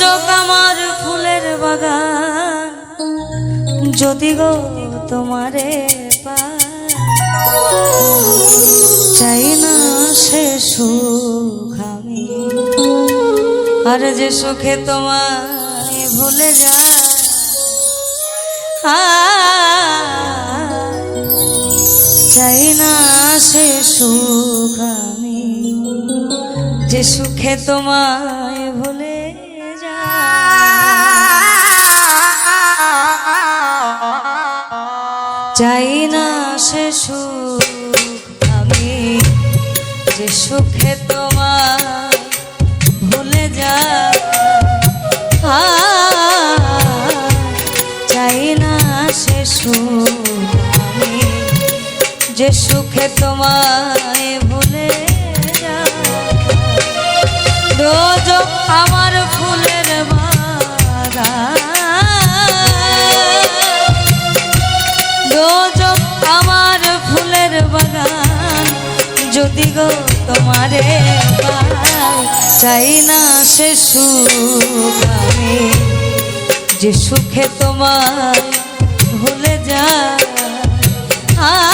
যোগ আমার ফুলের বাগান। যদি গো তোমারে চাই না সে সুখ আমি। আর যে সুখে তোমায় ভুলে যায়, চাই না সে সুখ আমি। যে সুখে তোমায় ভুলে চাই না সে সুখ আমি, যে সুখে তোমায় ভুলে যায়। চাই না সে সুখ আমি, যে সুখে তোমায় ভুলে যায়। রোজ আমার যদি গো তোমারে চাই না সে সুখ যে সুখে তোমার ভুলে যা চাই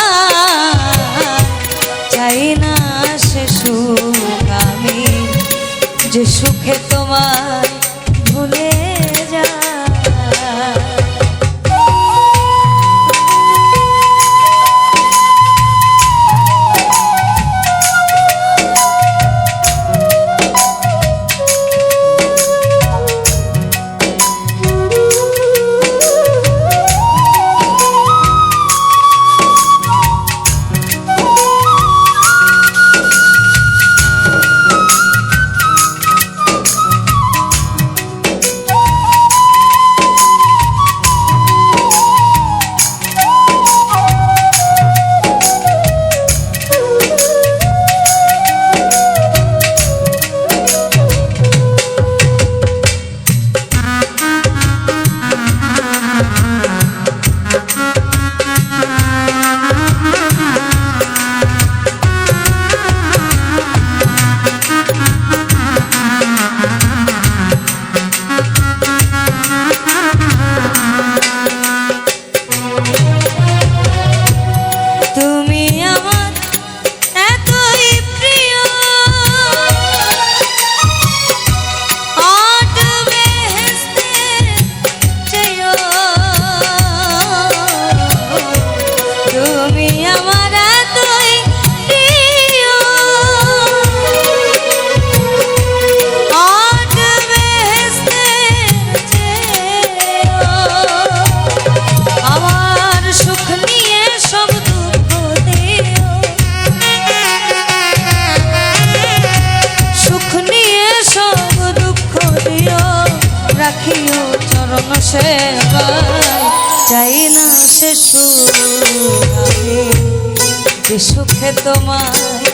সুখে তোমায়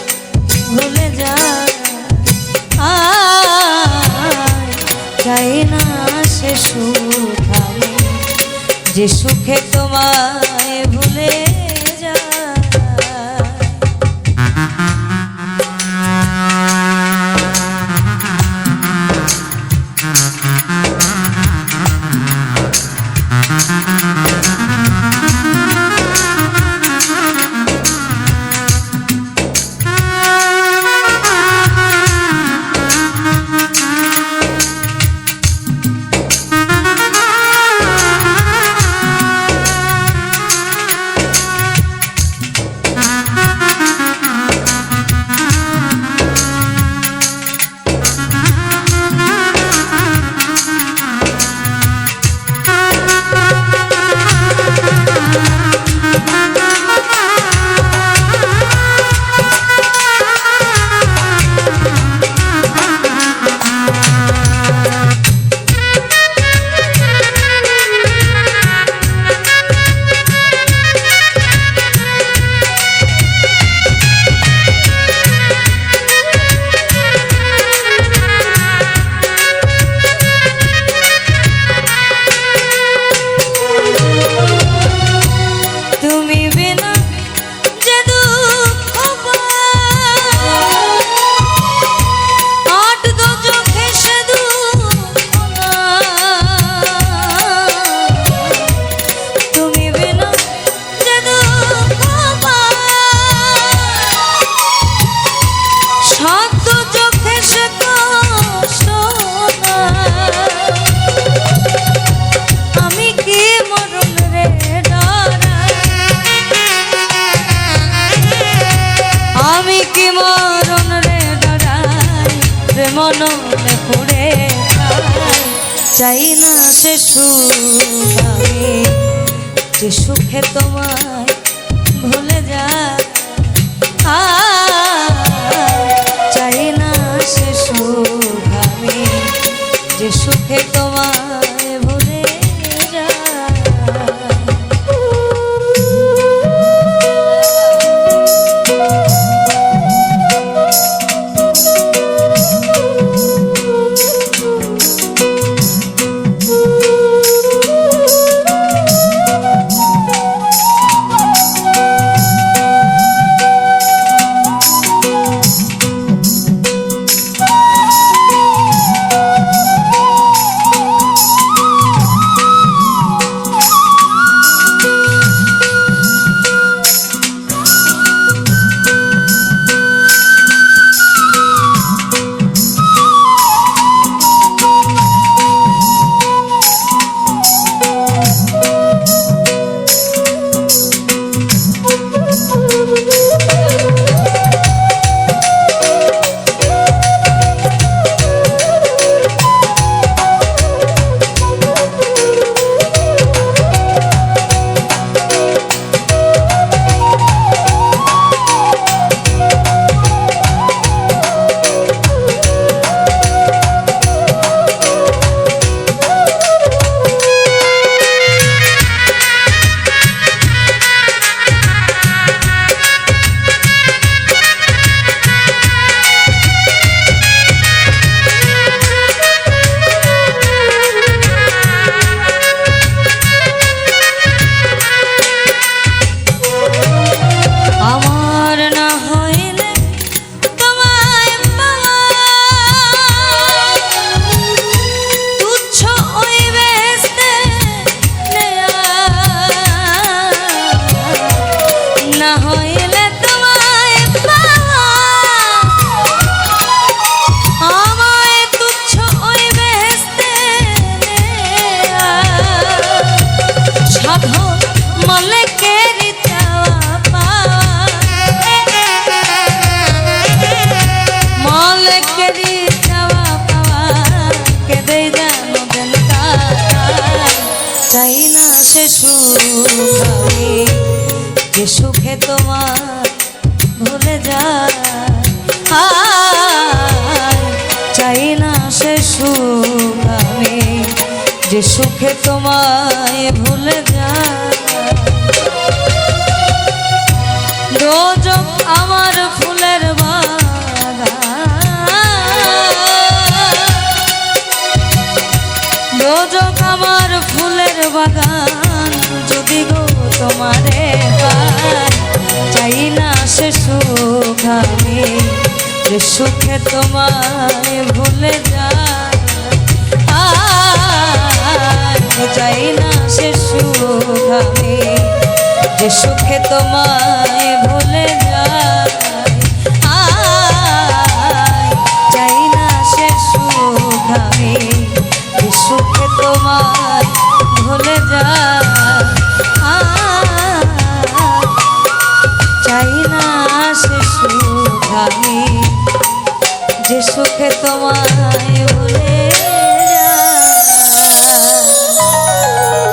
ভুলে যায় চাই না সে সুখ যে সুখে তোমায় ভুলে পুরে চাই না সুখ আমি যে সুখে তোমায় ভুলে যা আ, সে সুখ আমি যে সুখে তোমার ভুলে যায়। চাই না সে সুখ আমি যে সুখে তোমায় ভুলে যায়। আমার ফুলের বাগান। আমার ফুলের বাগান। তোমারে চাই না সে সুখ আমি সুখে তোমায় ভুলে যায়। চাই না সে সুখ আমি, যে সুখে তোমায় ভুলে যায়। চাই না সে সুখ আমি, যে সুখে তোমায় ভুলে যায়।